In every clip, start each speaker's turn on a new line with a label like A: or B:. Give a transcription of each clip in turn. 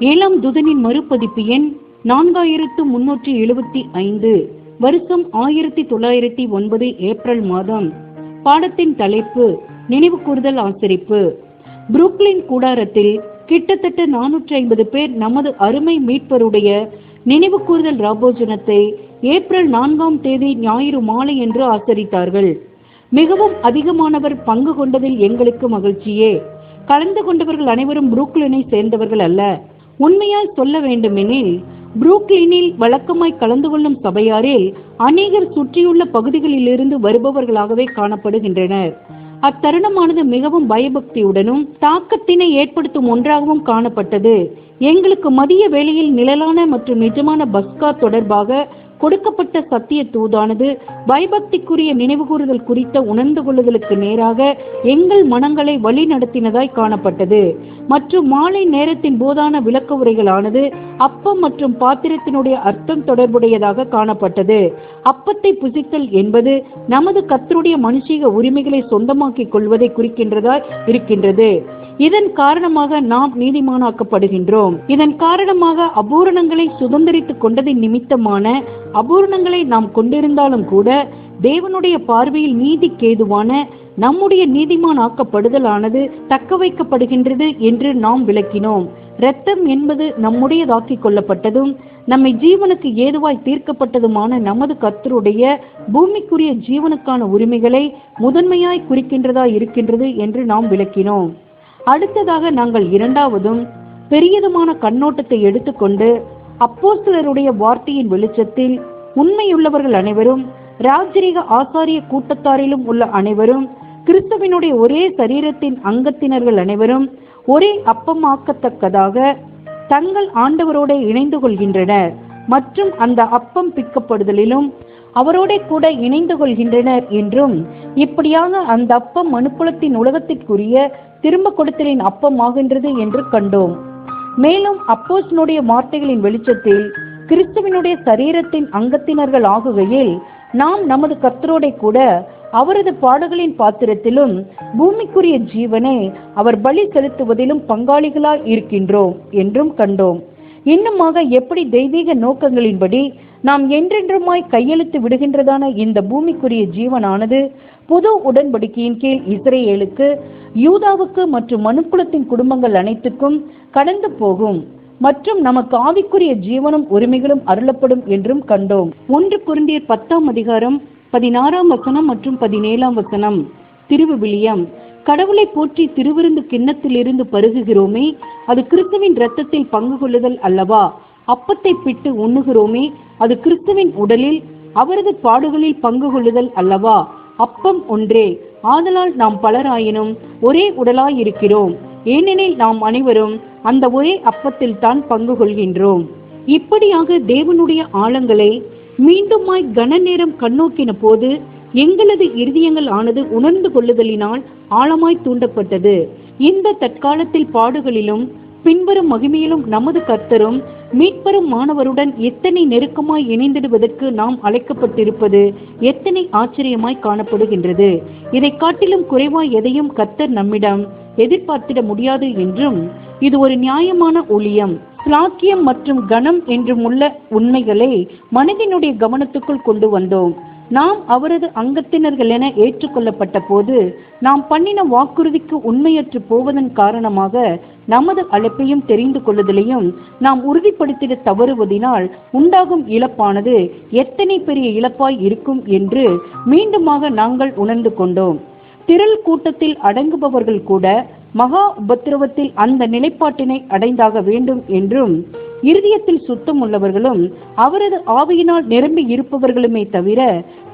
A: ஏழாம் துதனின் மறுபதிப்பு எண் நான்காயிரத்து முன்னூற்றி எழுபத்தி ஐந்து வருஷம் ஆயிரத்தி தொள்ளாயிரத்தி ஒன்பது ஏப்ரல் மாதம். பாடத்தின் தலைப்பு நினைவு கூறுதல் ஆசரிப்பு. புரூக்லின் கூடாரத்தில் கிட்டத்தட்ட நானூற்றி ஐம்பது பேர் நமது அருமை மீட்பருடைய நினைவு கூறுதல் ராபோஜனத்தை ஏப்ரல் நான்காம் தேதி ஞாயிறு மாலை என்று ஆசரித்தார்கள். மிகவும் அதிகமானவர் பங்கு கொண்டதில் எங்களுக்கு மகிழ்ச்சியே. கலந்து கொண்டவர்கள் அனைவரும் புரூக்லினை சேர்ந்தவர்கள் அல்ல. உண்மையாய் சொல்ல வேண்டுமெனில் புரூக்லினில் வழக்கமாய் கலந்து கொள்ளும் சபையாரில் அநேகர் சுற்றியுள்ள பகுதிகளிலிருந்து வருபவர்களாகவே காணப்படுகின்றனர். அத்தருணமானது மிகவும் பயபக்தியுடனும் தாக்கத்தினை ஏற்படுத்தும் ஒன்றாகவும் காணப்பட்டது. எங்களுக்கு மதிய வேளையில் நிழலான மற்றும் நிஜமான பஸ்கா தொடர்பாக கொடுக்கப்பட்ட சத்திய தூதானது பயபக்திக்குரிய நினைவுகூறுதல் குறித்த உணர்ந்து கொள்ளுதலுக்கு நேராக எங்கள் மனங்களை வழி நடத்தினதாய் காணப்பட்டது. மற்றும் மாலை நேரத்தின் போதான விளக்க உரைகளானது அப்பம் மற்றும் பாத்திரத்தினுடைய அர்த்தம் தொடர்புடையதாக காணப்பட்டது. அப்பத்தை புசித்தல் என்பது நமது கத்தருடைய மனுஷீக உரிமைகளை சொந்தமாக்கிக் கொள்வதை குறிக்கின்றதாய் இருக்கின்றது. இதன் காரணமாக நாம் நீதிமானாக்கப்படுகின்றோம். இதன் காரணமாக அபூரணங்களை சுதந்திரித்துக் கொண்டதின் நிமித்தமான அபூரணங்களை நாம் கொண்டிருந்தாலும் கூட தேவனுடைய பார்வையில் நீதிக்கேதுவான நம்முடைய நீதிமான் ஆக்கப்படுதலானது தக்க வைக்கப்படுகின்றது என்று நாம் விளக்கினோம். இரத்தம் என்பது நம்முடையதாக்கிக் கொள்ளப்பட்டதும் நம்மை ஜீவனுக்கு ஏதுவாய் தீர்க்கப்பட்டதுமான நமது கத்தருடைய பூமிக்குரிய ஜீவனுக்கான உரிமைகளை முதன்மையாய் குறிக்கின்றதா இருக்கின்றது என்று நாம் விளக்கினோம். அடுத்ததாக நாங்கள் இரண்டாவதும் பெரியதுமான கண்ணோட்டத்தை எடுத்துக்கொண்டு அப்போஸ்தலருடைய வார்த்தையின் வெளிச்சத்தில் உண்மையுள்ளவர்கள் அனைவரும் ராஜரீக ஆசாரிய கூட்டத்தாரிலும் உள்ள அனைவரும் கிறிஸ்துவினுடைய ஒரே சரீரத்தின் அங்கத்தினர்கள் அனைவரும் ஒரே அப்பமாக்கத்தக்கதாக தங்கள் ஆண்டவரோட இணைந்து கொள்கின்றனர். மற்றும் அந்த அப்பம் பிக்கப்படுதலிலும் அவரோட கூட இணைந்து கொள்கின்றனர் என்றும் இப்படியாக அந்த அப்பம் மனுக்குலத்தின் உலகத்திற்குரிய திரும்ப கொடுத்தலின் அப்பமாகின்றது என்று கண்டோம். மேலும் அப்போஸ்னுடைய வார்த்தைகளின் வெளிச்சத்தில் கிறிஸ்துவனுடைய சரீரத்தின் அங்கத்தினர்கள் ஆகுகையில் நாம் நமது கர்த்தரோடை கூட அவரது பாடுகளின் பாத்திரத்திலும் பூமிக்குரிய ஜீவனை அவர் பலி செலுத்துவதிலும் பங்காளிகளாய் இருக்கின்றோம் என்றும் கண்டோம். இன்னுமாக எப்படி தெய்வீக நோக்கங்களின்படி நாம் என்றென்றுமாய் கையெழுத்து விடுகின்றதான இந்த பூமிக்குரிய ஜீவனானது புது உடன்படிக்கையின் கீழ் இஸ்ரேலுக்கு யூதாவுக்கு மற்றும் மனுக்குலத்தின் குடும்பங்கள் அனைத்துக்கும் கடந்து போகும். மற்றும் நமக்கு ஆவிக்குரிய ஜீவனும் உரிமைகளும் அருளப்படும் என்றும் கண்டோம். ஒன்று குருந்தியர் பத்தாம் அதிகாரம் பதினாறாம் வசனம் மற்றும் பதினேழாம் வசனம். திருவிவிலியம் கடவுளை போற்றி திருவிருந்து கிண்ணத்திலிருந்து பருகுகிறோமே அது கிறிஸ்துவின் இரத்தத்தில் பங்கு கொள்ளுதல் அல்லவா? அப்பத்தை பிட்டு உண்ணுகிறோமே அது கிறிஸ்துவின் உடலில் அவரது பாடுகளில் பங்கு கொள்ளுதல் அல்லவா? அப்பம் ஒன்றே. ஆதலால் நாம் பலராயினும் ஒரே உடலாயிருக்கிறோம். ஏனெனில் நாம் அனைவரும் அந்த ஒரே அப்பத்தில் தான் பங்கு கொள்கின்றோம். இப்படியாக தேவனுடைய ஆழங்களை மீண்டுமாய் கன நேரம் கண்ணோக்கின போது எங்களது இருதயங்கள் ஆனது உணர்ந்து கொள்ளுதலினால் ஆழமாய் தூண்டப்பட்டது. இந்த தற்காலத்தில் பாடுகளிலும் பின்வரும் மகிமையிலும் நமது கர்த்தரும் மீட்பெறும் மாணவருடன் எத்தனை நெருக்கமாய் இணைந்திடுவதற்கு நாம் அழைக்கப்பட்டிருப்பது எத்தனை ஆச்சரியமாய் காணப்படுகின்றது. இதை காட்டிலும் குறைவாய் எதையும் கத்தர் நம்மிடம் எதிர்பார்த்திட முடியாது என்றும் இது ஒரு நியாயமான ஊழியம். பிளாக்கியம் மற்றும் கணம் என்றும் உள்ள உண்மைகளை மனதினுடைய கவனத்துக்குள் கொண்டு வந்தோம். நாம் அவரது அங்கத்தினர்கள் என ஏற்றுக்கொள்ளப்பட்ட போது நாம் பண்ணின வாக்குறுதிக்கு உண்மையற்று போவதன் காரணமாக நமது அழைப்பையும் தெரிந்து கொள்ளுதலையும் நாம் உறுதிப்படுத்திட தவறுவதினால் உண்டாகும் இழப்பானது எத்தனை பெரிய இழப்பாய் இருக்கும் என்று மீண்டுமாக நாங்கள் உணர்ந்து கொண்டோம். திரள் கூட்டத்தில் அடங்குபவர்கள் கூட மகா உபத்திரவத்தில் அந்த நிலைப்பாட்டினை அடைந்தாக வேண்டும் என்றும் இருதயத்தில் சுத்தம் உள்ளவர்களும் அவரது ஆவியினால் நிரம்பி இருப்பவர்களுமே தவிர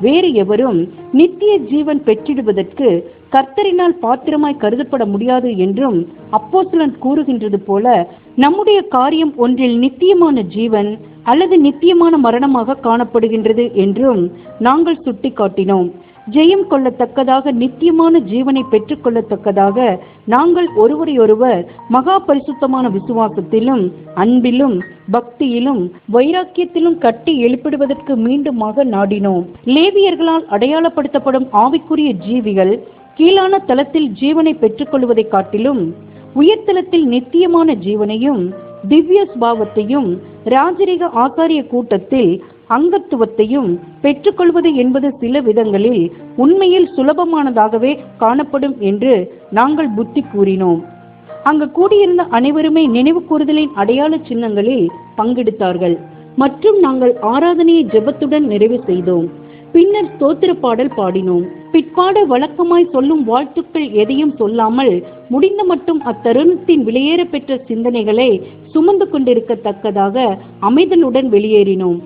A: வேறு எவரும் நித்திய ஜீவன் பெற்றிடுவதற்கு கர்த்தரினால் பாத்திரமாய் கருதப்பட முடியாது என்றும் அப்போஸ்தலன் கூறுகின்றது போல நம்முடைய காரியம் ஒன்றில் நித்தியமான ஜீவன் அல்லது நித்தியமான மரணமாக காணப்படுகின்றது என்றும் நாங்கள் சுட்டிக்காட்டினோம். ஜெயம் கொள்ளத்தக்கதாக நித்தியமான ஜீவனை பெற்றுக்கொள்ளத்தக்கதாக நாங்கள் ஒருவரையொருவர் மகா பரிசுத்தமான விசுவாசத்திலும் அன்பிலும் பக்தியிலும் வைராக்கியத்திலும் கட்டி எழுப்பிடுவதற்கு மீண்டுமாக நாடினோம். லேவியர்களால் அடையாளப்படுத்தப்படும் ஆவிக்குரிய ஜீவிகள் கீழான தளத்தில் ஜீவனை பெற்றுக்கொள்வதைக் காட்டிலும் உயர்தலத்தில் நித்தியமான ஜீவனையும் திவ்ய ஸ்பாவத்தையும் ராஜரிக ஆசாரிய கூட்டத்தில் அங்கத்துவத்தையும் பெற்றுக்கொள்வது என்பது சில விதங்களில் உண்மையில் சுலபமானதாகவே காணப்படும் என்று நாங்கள் புத்தி கூறினோம். அங்கு கூடியிருந்த அனைவருமே நினைவு கூறுதலின் அடையாள சின்னங்களில் பங்கெடுத்தார்கள். மற்றும் நாங்கள் ஆராதனையை ஜெபத்துடன் நிறைவு செய்தோம். பின்னர் ஸ்தோத்திர பாடல் பாடினோம். பிற்பாடு வழக்கமாய் சொல்லும் வாழ்த்துக்கள் எதையும் சொல்லாமல் முடிந்த மட்டும் அத்தருணத்தின் வெளியேற பெற்ற சிந்தனைகளை சுமந்து கொண்டிருக்கத்தக்கதாக அமைதலுடன் வெளியேறினோம்.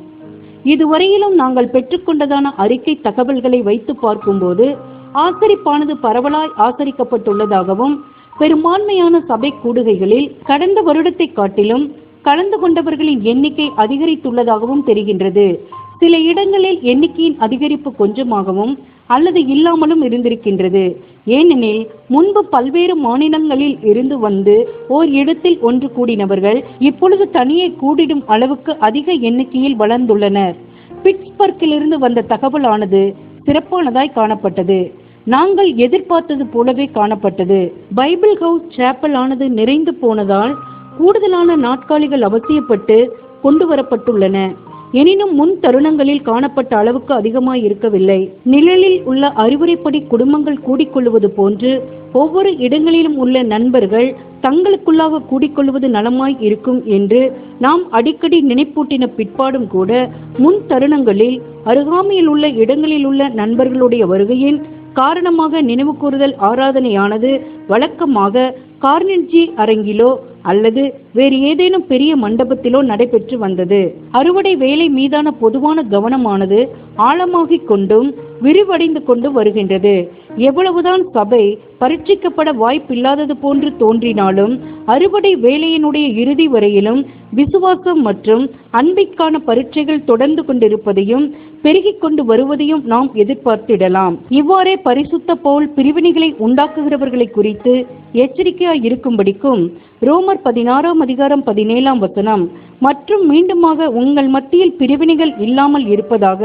A: இதுவரையிலும் நாங்கள் பெற்றுக்கொண்டதான அறிக்கை தகவல்களை வைத்து பார்க்கும்போது ஆசரிப்பானது பரவலாய் ஆசரிக்கப்பட்டுள்ளதாகவும் பெரும்பான்மையான சபை கூடுகைகளில் கடந்த வருடத்தை காட்டிலும் கலந்து கொண்டவர்களின் எண்ணிக்கை அதிகரித்துள்ளதாகவும் தெரிகின்றது. சில இடங்களில் எண்ணிக்கையின் அதிகரிப்பு கொஞ்சமாகவும் அல்லது இல்லாமலும் இருந்திருக்கின்றது. ஏனெனில் முன்பு பல்வேறு மாநிலங்களில் இருந்து வந்து ஓர் இடத்தில் ஒன்று கூடினவர்கள் இப்பொழுது தனியே கூடிடும் அளவுக்கு அதிக எண்ணிக்கையில் வளர்ந்துள்ளனர். பிட்ஸ்பர்க்கிலிருந்து வந்த தகவலானது சிறப்பானதாய் காணப்பட்டது. நாங்கள் எதிர்பார்த்தது போலவே காணப்பட்டது. பைபிள் ஹவுஸ் சேப்பல் ஆனது நிறைந்து போனதால் கூடுதலான நாட்காலிகள் அவசியப்பட்டு கொண்டு வரப்பட்டுள்ளன. எனினும் முன் தருணங்களில் காணப்பட்ட அளவுக்கு அதிகமாய் இருக்கவில்லை. நிழலில் உள்ள அறிவுரைப்படி குடும்பங்கள் கூடிக்கொள்வது போன்று ஒவ்வொரு இடங்களிலும் உள்ள நண்பர்கள் தங்களுக்குள்ளாக கூடிக்கொள்வது நலமாய் இருக்கும் என்று நாம் அடிக்கடி நினைப்பூட்டின பிற்பாடும் கூட முன் தருணங்களில் அருகாமையில் உள்ள இடங்களில் உள்ள நண்பர்களுடைய வருகையின் காரணமாக நினைவு கூறுதல் ஆராதனையானது வழக்கமாக கார்னெட்ஜி அரங்கிலோ அல்லது வேறு ஏதேனும் பெரிய மண்டபத்திலோ நடைபெற்று வந்தது. அறுவடை வேலை மீதான பொதுவான கவனமானது ஆழமாகிக் கொண்டும் விரிவடைந்து கொண்டு வருகின்றது. எவ்வளவுதான் சபை பரீட்சிக்கப்பட வாய்ப்பில்லாதது போன்று தோன்றினாலும் அறுவடை வேலையினுடைய இறுதி வரையிலும் விசுவாசம் மற்றும் அன்பிற்கான பரீட்சைகள் தொடர்ந்து கொண்டிருப்பதையும் பெருகிக் கொண்டு வருவதையும் நாம் எதிர்பார்த்திடலாம். இவ்வாறே பரிசுத்த போல் பிரிவினைகளை உண்டாக்குகிறவர்களை குறித்து எச்சரிக்கையாய் இருக்கும்படிக்கும் ரோமர் பதினாறாம் அதிகாரம் பதினேழாம் வசனம். மற்றும் மீண்டுமாக உங்கள் மத்தியில் பிரிவினைகள் இல்லாமல் இருப்பதாக.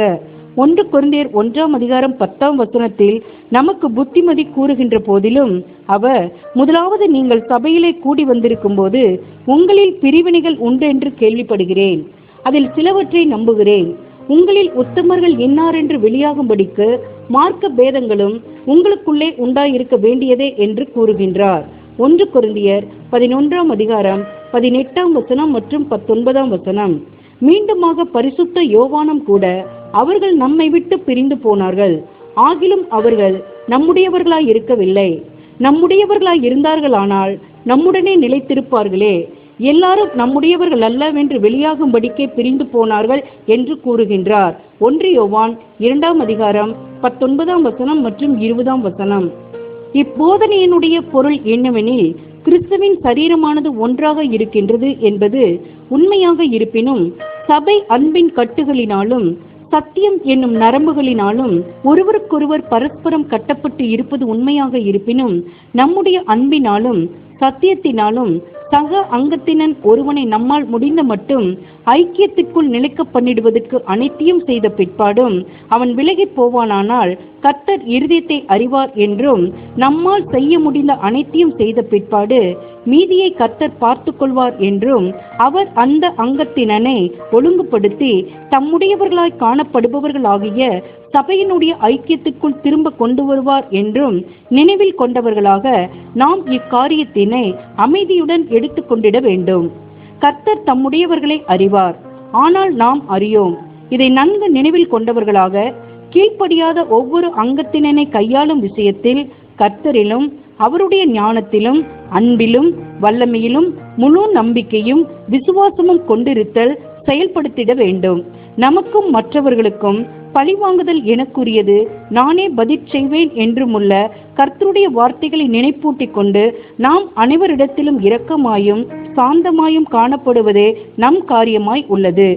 A: ஒன்று குழந்தையர் ஒன்றாம் அதிகாரம் பத்தாம் வசனத்தில் நமக்கு புத்திமதி கூறுகின்ற போதிலும் அவர் முதலாவது நீங்கள் சபையிலே கூடி வந்திருக்கும் போது உங்களில் பிரிவினைகள் உண்டு என்று கேள்விப்படுகிறேன். அதில் சிலவற்றை நம்புகிறேன். உங்களில் உத்தமர்கள் இன்னார் என்று வெளியாகும்படிக்கு மார்க்க பேதங்களும் உங்களுக்குள்ளே உண்டாயிருக்க வேண்டியதே என்று கூறுகின்றார். ஒன்று குருந்தியர் பதினொன்றாம் அதிகாரம் பதினெட்டாம் வசனம் மற்றும் பத்தொன்பதாம் வசனம். மீண்டுமாக பரிசுத்த யோவானம் கூட அவர்கள் நம்மை விட்டு பிரிந்து போனார்கள். ஆகிலும் அவர்கள் நம்முடையவர்களாய் இருக்கவில்லை. நம்முடையவர்களாய் இருந்தார்களானால் நம்முடனே நிலைத்திருப்பார்களே. எல்லாரும் நம்முடையவர்கள் அல்லவென்று வெளியாகும்படிக்கே பிரிந்து போனார்கள் என்று கூறுகின்றார். ஒன்று யோவான் இரண்டாம் அதிகாரம் பத்தொன்பதாம் வசனம் மற்றும் இருபதாம் வசனம். இப்போதனையினுடைய பொருள் என்னவெனில் கிறிஸ்துவின் சரீரமானது ஒன்றாக இருக்கின்றது என்பது உண்மையாக இருப்பினும் சபை அன்பின் கட்டுகளினாலும் சத்தியம் என்னும் நரம்புகளினாலும் ஒருவருக்கொருவர் பரஸ்பரம் கட்டப்பட்டு இருப்பது உண்மையாக இருப்பினும் நம்முடைய அன்பினாலும் சத்தியத்தினாலும் சக அங்கத்தினன் ஒருவனை நம்மால் முடிந்த மட்டும் ஐக்கியத்திற்குள் நிலைக்க பண்ணிடுவதற்கு அனைத்தையும் செய்த பிற்பாடும் அவன் விலகிப் போவானானால் கர்த்தர் இருதயத்தை அறிவார் என்றும் நம்மால் செய்ய முடிந்த அனைத்தையும் செய்த பிற்பாடு மீதியை கர்த்தர் பார்த்து கொள்வார் என்றும் அவர் அந்த அங்கத்தினனை ஒழுங்குபடுத்தி தம்முடையவர்களாய் காணப்படுபவர்களாகிய சபையினுடைய ஐக்கியத்துக்குள் திரும்ப கொண்டு வருவார் என்றும் நினைவில் கொண்டவர்களாக நாம் இக்காரியத்தினை அமைதியுடன் எடுத்துக்கொண்டிட வேண்டும். கர்த்தர் தம்முடையவர்களை அறிவார். ஆனால் நாம் அறியோம். இதை நன்கு நினைவில் கொண்டவர்களாக கீழ்ப்படியாத ஒவ்வொரு அங்கத்தினனை கையாளும் விஷயத்தில் கர்த்தரிலும் அவருடைய ஞானத்திலும் அன்பிலும் வல்லமையிலும் முழு நம்பிக்கையும் விசுவாசமும் கொண்டிருத்தல் செயல்படுத்திட வேண்டும். நமக்கும் மற்றவர்களுக்கும் பழிவாங்குதல் எனக்குரியது. நானே பதில் செய்வேன் என்றுமுள்ள கர்த்தருடைய வார்த்தைகளை நினைப்பூட்டிக் கொண்டு நாம் அனைவரிடத்திலும் இரக்கமாயும் சாந்தமாயும் காணப்படுவதே நம் காரியமாய் உள்ளது.